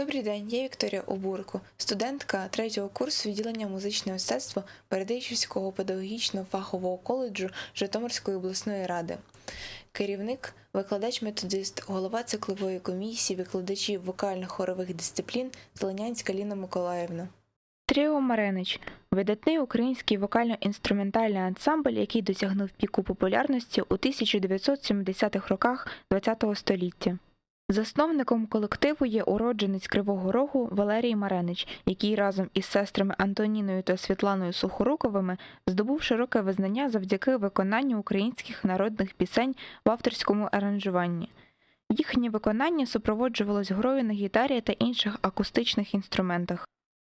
Добрий день, я Вікторія Обурко, студентка третього курсу відділення музичне мистецтво Бердичівського педагогічного фахового коледжу Житомирської обласної ради. Керівник, викладач-методист, голова циклової комісії викладачів вокально-хорових дисциплін Зеленянська Ліна Миколаївна. Тріо Маренич видатний український вокально-інструментальний ансамбль, який досягнув піку популярності у 1970-х роках ХХ століття. Засновником колективу є уродженець Кривого Рогу Валерій Маренич, який разом із сестрами Антоніною та Світланою Сухоруковими здобув широке визнання завдяки виконанню українських народних пісень в авторському аранжуванні. Їхнє виконання супроводжувалось грою на гітарі та інших акустичних інструментах.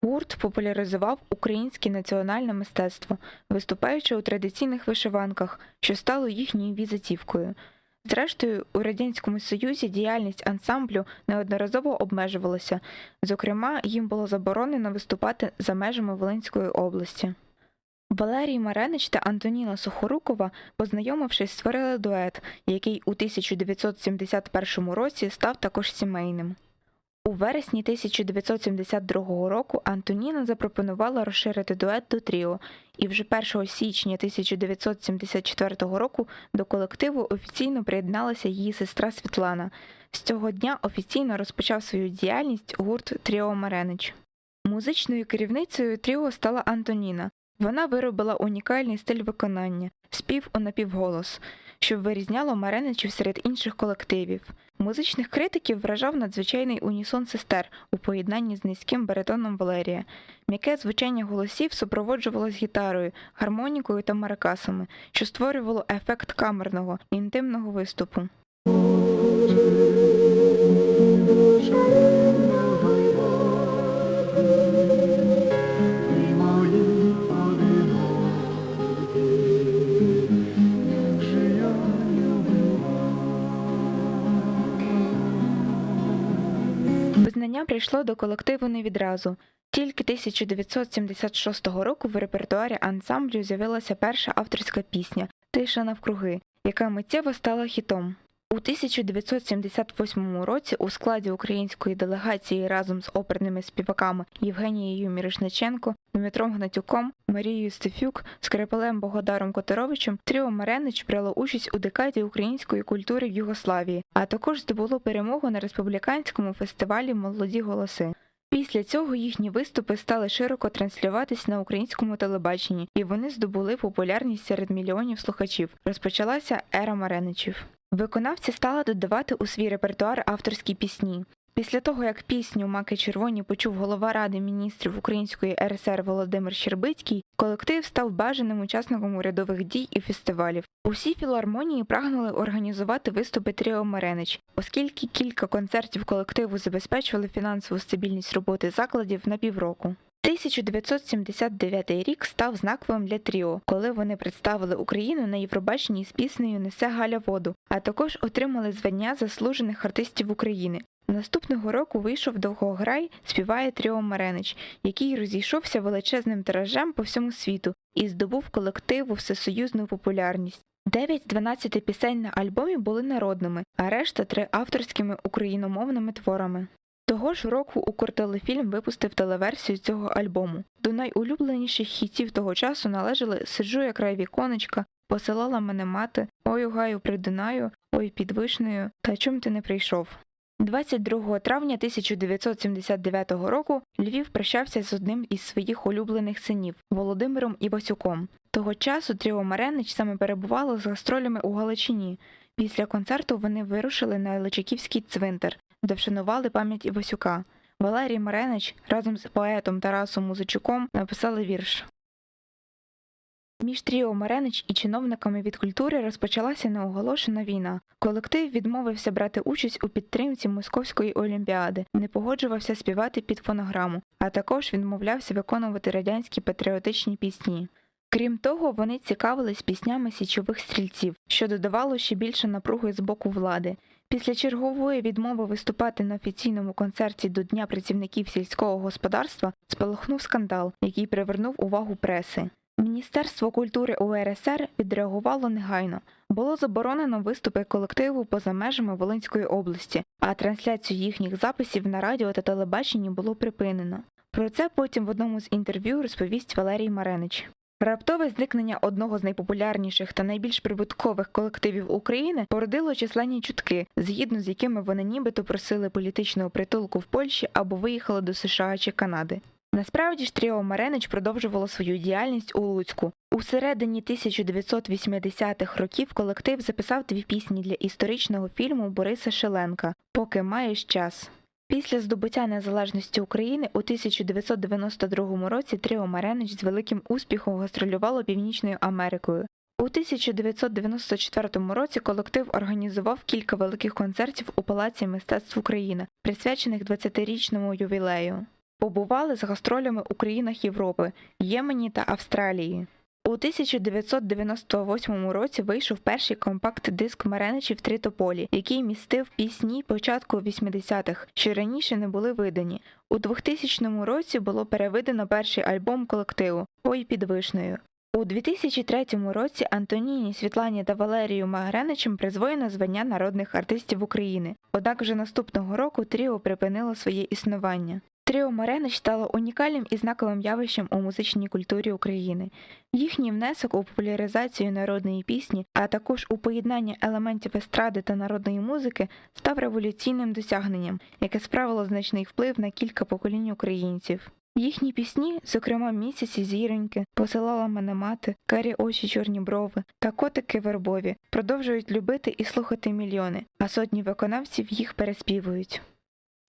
Гурт популяризував українське національне мистецтво, виступаючи у традиційних вишиванках, що стало їхньою візитівкою. Зрештою, у Радянському Союзі діяльність ансамблю неодноразово обмежувалася, зокрема, їм було заборонено виступати за межами Волинської області. Валерій Маренич та Антоніна Сухорукова, познайомившись, створили дует, який у 1971 році став також сімейним. У вересні 1972 року Антоніна запропонувала розширити дует до тріо, і вже 1 січня 1974 року до колективу офіційно приєдналася її сестра Світлана. З цього дня офіційно розпочав свою діяльність гурт Тріо Маренич. Музичною керівницею тріо стала Антоніна. Вона виробила унікальний стиль виконання спів у напівголос, що вирізняло Мареничів серед інших колективів. Музичних критиків вражав надзвичайний унісон сестер у поєднанні з низьким баритоном Валерія. М'яке звучання голосів супроводжувалось гітарою, гармонікою та маракасами, що створювало ефект камерного, інтимного виступу. Визнання прийшло до колективу не відразу. Тільки 1976 року в репертуарі ансамблю з'явилася перша авторська пісня Тиша навкруги, яка миттєво стала хітом. У 1978 році у складі української делегації разом з оперними співаками Євгенією Мірошниченко, Дмитром Гнатюком, Марією Стефюк, Скрипалем Богодаром Которовичем Тріо Маренич брало участь у декаді української культури в Югославії, а також здобуло перемогу на республіканському фестивалі Молоді голоси. Після цього їхні виступи стали широко транслюватись на українському телебаченні, і вони здобули популярність серед мільйонів слухачів. Розпочалася ера Мареничів. Виконавці стали додавати у свій репертуар авторські пісні. Після того, як пісню Маки червоні почув голова Ради міністрів Української РСР Володимир Щербицький, колектив став бажаним учасником урядових дій і фестивалів. Усі філармонії прагнули організувати виступи Тріо Маренич, оскільки кілька концертів колективу забезпечували фінансову стабільність роботи закладів на півроку. 1979 рік став знаковим для Тріо, коли вони представили Україну на Євробаченні з піснею Несе Галя воду, а також отримали звання заслужених артистів України. Наступного року вийшов довгограй співає Тріо Маренич, який розійшовся величезним тиражем по всьому світу і здобув колективу всесоюзну популярність. Дев'ять з 12 пісень на альбомі були народними, а решта три авторськими україномовними творами. Того ж року Укртелефільм випустив телеверсію цього альбому. До найулюбленіших хітів того часу належали Сиджу я край віконечка, Посилала мене мати, Ой гаю придинаю, Ой під вишнею, та чом ти не прийшов. 22 травня 1979 року Львів прощався з одним із своїх улюблених синів Володимиром Івасюком. Того часу Тріо Маренич саме перебувало з гастролями у Галичині. Після концерту вони вирушили на Личаківський цвинтар, де вшанували пам'ять Івасюка. Валерій Маренич разом з поетом Тарасом Музичуком написали вірш. Між Тріо Маренич і чиновниками від культури розпочалася неоголошена війна. Колектив відмовився брати участь у підтримці Московської олімпіади, не погоджувався співати під фонограму, а також відмовлявся виконувати радянські патріотичні пісні. Крім того, вони цікавились піснями січових стрільців, що додавало ще більше напруги з боку влади. Після чергової відмови виступати на офіційному концерті до Дня працівників сільського господарства спалахнув скандал, який привернув увагу преси. Міністерство культури УРСР відреагувало негайно. Було заборонено виступи колективу поза межами Волинської області, а трансляцію їхніх записів на радіо та телебаченні було припинено. Про це потім в одному з інтерв'ю розповість Валерій Маренич. Раптове зникнення одного з найпопулярніших та найбільш прибуткових колективів України породило численні чутки, згідно з якими вони нібито просили політичного притулку в Польщі або виїхали до США чи Канади. Насправді ж Тріо Маренич продовжувало свою діяльність у Луцьку. У середині 1980-х років колектив записав дві пісні для історичного фільму Бориса Шеленка Поки маєш час. Після здобуття незалежності України у 1992 році Тріо Маренич з великим успіхом гастролювало Північною Америкою. У 1994 році колектив організував кілька великих концертів у Палаці мистецтв України, присвячених 20-річному ювілею. Побували з гастролями у країнах Європи, Ємені та Австралії. У 1998 році вийшов перший компакт-диск Мареничів Три тополі, який містив пісні початку 80-х, що раніше не були видані. У 2000 році було перевидано перший альбом колективу Ой під вишнею. У 2003 році Антоніні, Світлані та Валерію Магреничем призвоєно звання народних артистів України. Однак вже наступного року тріо припинило своє існування. Тріо Маренич стало унікальним і знаковим явищем у музичній культурі України. Їхній внесок у популяризацію народної пісні, а також у поєднання елементів естради та народної музики, став революційним досягненням, яке справило значний вплив на кілька поколінь українців. Їхні пісні, зокрема місяці зіроньки, посилала мене мати, карі очі чорні брови та котики вербові, продовжують любити і слухати мільйони, а сотні виконавців їх переспівують.